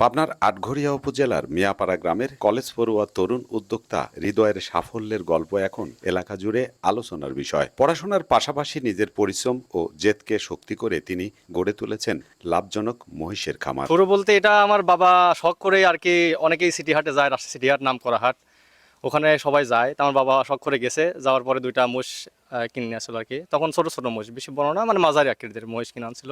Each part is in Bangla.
পাবনার আটঘরিয়া উপজেলার মিয়াপাড়া গ্রামের কলেজ পড়ুয়া তরুণ উদ্যোক্তা হৃদয়ের সাফল্যের গল্প এখন এলাকা জুড়ে আলোচনার বিষয়। পড়াশোনার পাশাপাশি নিজের পরিশ্রম ও জেদকে শক্তি করে তিনি গড়ে তুলেছেন লাভজনক মহিষের খামার। শুরু বলতে এটা আমার বাবা শখ করে আর কি অনেকেই সিটি হাটে যায়, রাজশাহী সিটি হাট নাম করা হাট ওখানে সবাই যায়। আমার বাবা শখ করে গেছে। যাওয়ার পরে দুইটা মোষ কিনে আসলো আর কি। তখন ছোট ছোট মোষ বেশি বড় না মানে মাঝারি আকৃতির মহিষ কিনে আনছিল।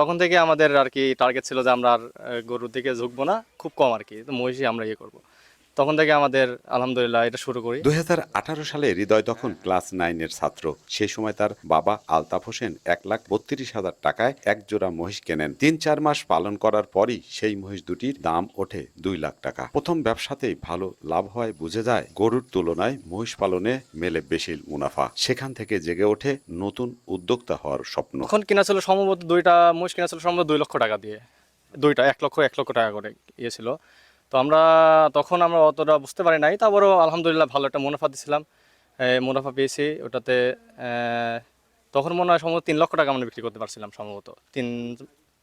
তখন থেকে আমাদের আর কি টার্গেট ছিল যে আমরা আর গরুর দিকে ঝুঁকবো না, খুব কম আর কি মহিষই আমরা ইয়ে করব। তখন থেকে আমাদের আলহামদুলিল্লাহ এটা শুরু করি। দুই হাজার আঠারো সালে হৃদয় তখন ক্লাস নাইনের ছাত্র। সেই সময় তার বাবা আলতাফ হোসেন এক লাখ বত্রিশ হাজার টাকায় এক জোড়া মহিষ কেনেন। তিন চার মাস পালন করার পরই সেই মহিষ দুটির দাম ওঠে দুই লাখ টাকা। প্রথম ব্যবসাতেই ভালো লাভ হয় বুঝে যায় গরুর তুলনায় মহিষ পালনে মেলে বেশি মুনাফা। সেখান থেকে জেগে ওঠে নতুন উদ্যোক্তা হওয়ার স্বপ্ন। তখন কেনা ছিল সম্ভবত দুইটা মহিষ কেনা ছিল সম্ভবত দুই লক্ষ টাকা দিয়ে। দুইটা এক লক্ষ এক লক্ষ টাকা করে ইয়ে ছিল। তো আমরা তখন আমরা অতটা বুঝতে পারি নাই। তারপরেও আলহামদুলিল্লাহ ভালো একটা মুনাফা দিছিলাম। মুনাফা পেয়েছি ওটাতে তখন মনে হয় সম্ভবত তিন লক্ষ টাকা আমরা বিক্রি করতে পারছিলাম সম্ভবত। তিন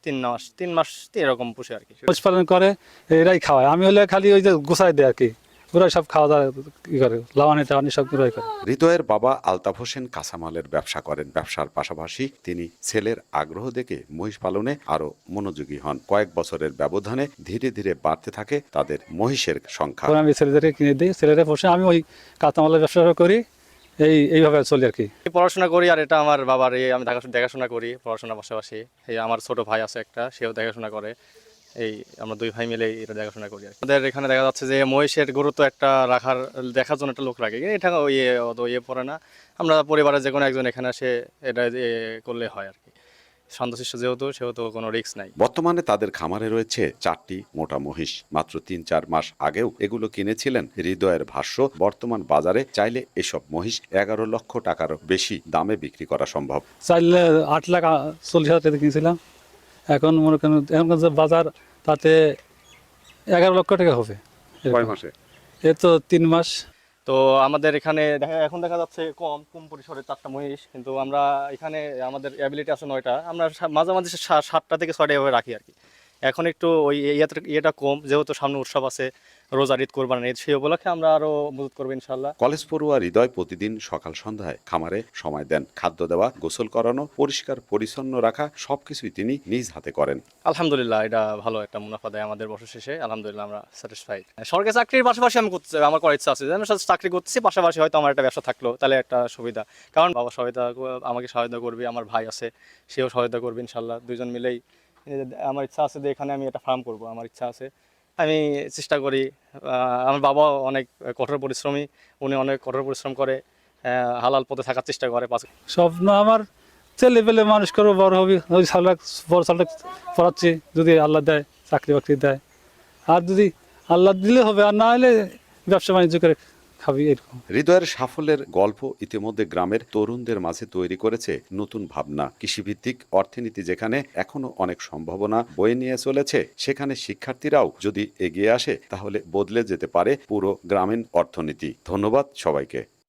তিন মাস তিন মাস এরকম পুষে আর কি। পশুপালন করে, এরাই খাওয়ায়। আমি হলে খালি ওই যে গোসাই দেয় আর কি। ওরাই সব খাওয়া দাওয়া ই করে লাওয়ানি টাওয়ানি সব ওরাই করে। হৃদয়ের বাবা আলতাফ হোসেন কাঁচামালের ব্যবসা করেন। ব্যবসার পাশাপাশি তিনি ছেলের আগ্রহ দেখে মহিষ পালনে আরও মনোযোগী হন। কয়েক বছরের ব্যবধানে ধীরে ধীরে বাড়তে থাকে তাদের মহিষের সংখ্যা। আমি ছেলেদেরকে কিনে দিই ছেলেরা বসে আমি ওই কাঁচামালের ব্যবসা করি এই এইভাবে চলি আর কি। এই পড়াশোনা করি আর এটা আমার বাবার এই আমি দেখা- দেখাশোনা করি পড়াশোনার পাশাপাশি। এই আমার ছোট ভাই আছে একটা সেও দেখাশোনা করে। এই আমরা দুই ভাই মিলে এটা দেখাশোনা করি আর আমাদের এখানে দেখা যাচ্ছে যে মহিষের গুরুত্ব একটা রাখার দেখার জন্য একটা লোক লাগে এটা ইয়ে অত ইয়ে পড়ে না। আমরা পরিবারের যে কোনো একজন এখানে এসে এটা করলে হয় আর কি। শান্তশিষ্ট যেহেতু সেহেতু কোনো রিস্ক নাই। বর্তমানে তাদের খামারে রয়েছে চারটি মোটা মহিষ। মাত্র তিন চার মাস আগেও এগুলো কিনেছিলেন। হৃদয়ের ভাষ্য বর্তমান বাজারে চাইলে এসব মহিষ এগারো লক্ষ টাকারও বেশি দামে বিক্রি করা সম্ভব। চাইলে আট লাখ চল্লিশ হাজার টাকা কিনেছিলাম। এখন মনে করেন এখন যে বাজার তাতে এগারো লক্ষ টাকা হবে। মাসে? এ তো তিন মাস। তো আমাদের এখানে দেখা এখন দেখা যাচ্ছে কম কম পরিসরে চারটা মহিষ কিন্তু আমরা এখানে আমাদের অ্যাবিলিটি আছে নয়টা। আমরা সা- মাঝে মাঝে সাতটা থেকে ছয়টা এভাবে রাখি আর কি। এখন একটু ওই ইয়েটা ইয়েটা কম যেহেতু সামনে উৎসব আছে রোজার ঈদ কোরবান ঈদ সেই উপলক্ষে আমরা আরও মজুত করব ইনশাল্লাহ কলেজ পড়ুয়া হৃদয় প্রতিদিন সকাল সন্ধ্যায় খামারে সময় দেন। খাদ্য দেওয়া গোসল করানো পরিষ্কার পরিচ্ছন্ন রাখা সবকিছুই তিনি নিজ হাতে করেন। আলহামদুলিল্লাহ এটা ভালো একটা মুনাফা দেয় আমাদের বছর শেষে আলহামদুলিল্লাহ আমরা স্যাটিসফাইড সরকারি চাকরির পাশাপাশি আমি করতে আমার করার ইচ্ছা আছে। যে আমি চাকরি করতেছি পাশাপাশি হয়তো আমার একটা ব্যবসা থাকল তাহলে একটা সুবিধা। কারণ বাবা সহায়তা আমাকে সহায়তা করবে আমার ভাই আছে সেও সহায়তা করবে ইনশাল্লাহ দুজন মিলেই আমার ইচ্ছা আছে যে এখানে আমি একটা ফার্ম করব, আমার ইচ্ছা আছে। আমি চেষ্টা করি আমার বাবা অনেক কঠোর পরিশ্রমী, উনি অনেক কঠোর পরিশ্রম করে হালাল পথে থাকার চেষ্টা করে পাশে স্বপ্ন আমার ছেলে পেলে মানুষ করব, বড় হবে, ওই সালটা বড় সালটা পড়াচ্ছি, যদি আল্লাহ দেয় চাকরি বাকরি দেয়। আর যদি আল্লাহ দিলে হবে, আর না হলে ব্যবসা বাণিজ্য করে হৃদয়ের সাফল্যের গল্প ইতিমধ্যে গ্রামের তরুণদের মাঝে তৈরি করেছে নতুন ভাবনা। কৃষিভিত্তিক অর্থনীতি যেখানে এখনও অনেক সম্ভাবনা বয়ে নিয়ে চলেছে, সেখানে শিক্ষার্থীরাও যদি এগিয়ে আসে, তাহলে বদলে যেতে পারে পুরো গ্রামীণ অর্থনীতি। ধন্যবাদ সবাইকে।